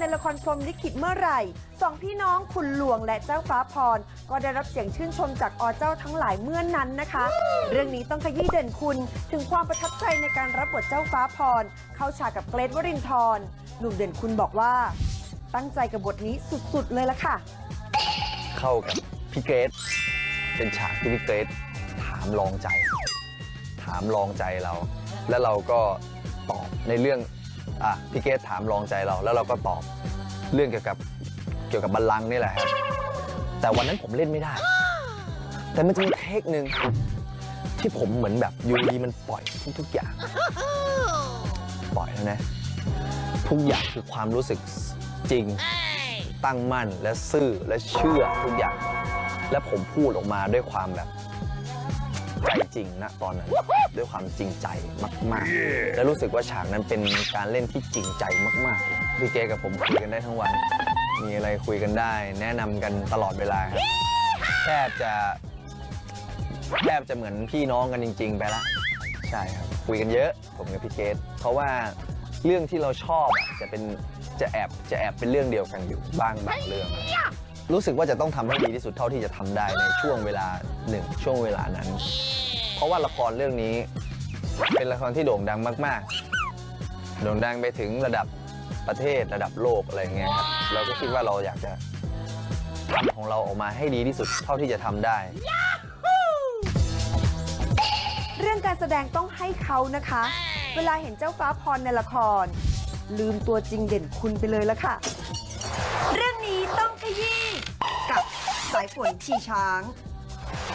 ในละครพรหมลิขิตเมื่อไหร่สองพี่น้องคุณหลวงและเจ้าฟ้าพร ก็ได้รับเสียงชื่นชมจากอเจ้าทั้งหลายเมื่อนนั้นนะคะ เรื่องนี้ต้องขยี้เด่นคุณถึงความประทับใจในการรับบทเจ้าฟ้าพร เข้าฉากกับเกรทวรินทร์หนุ่มเด่นคุณบอกว่า ตั้งใจกับบทนี้สุดๆเลยละค่ะ เข้ากับพี่เกรซเป็นฉากที่พี่เกรซถามลองใจ ถามลองใจเรา แล้วเราก็ตอบในเรื่อง อะพี่เกรซถามลองใจเราแล้วเราก็ตอบเรื่องเกี่ยวกับเกี่ยวกับบัลลังก์นี่แหละครับ แต่วันนั้นผมเล่นไม่ได้ แต่มันจะมีเทคหนึ่งที่ผมเหมือนแบบอยูดีมันปล่อยทุกๆอย่าง ปล่อยแล้วนะ ทุกอย่างคือความรู้สึกจริง ตั้งมั่นและซื่อและเชื่อทุกอย่าง และผมพูดออกมาด้วยความแบบ ใจจริงนะตอนนั้น ด้วยความจริงใจมาก ๆ และรู้สึกว่าฉากนั้นเป็นการเล่นที่จริงใจมากๆพี่เกกับผมคุยกันได้ทั้งวัน มีอะไรคุยกันได้ แนะนำกันตลอดเวลาครับแทบจะแทบจะเหมือนพี่น้องกันจริง ๆ ไปละใช่ครับคุยกันเยอะผมกับพี่เกดเพราะว่าเรื่องที่เราชอบอะจะเป็นจะแอบจะแอบเป็นเรื่องเดียวกันอยู่บ้างบางเรื่อง รู้สึกว่าจะต้องทำให้ดีที่สุดเท่าที่จะทำได้ในช่วงเวลาหนึ่งช่วงเวลานั้น เพราะว่าละครเรื่องนี้ เป็นละครที่โด่งดังมาก ๆ โด่งดังไปถึงระดับประเทศระดับโลกอะไรเงี้ยครับเราก็คิดว่าเราอยากจะทำของเราออกมาให้ดีที่สุดเท่าที่จะทำได้ เรื่องการแสดงต้องให้เขานะคะ เวลาเห็นเจ้าฟ้าพรในละคร ลืมตัวจริงเด่นคุณไปเลยละค่ะ เรื่องนี้ต้องขยี้ายฝนชีช้าง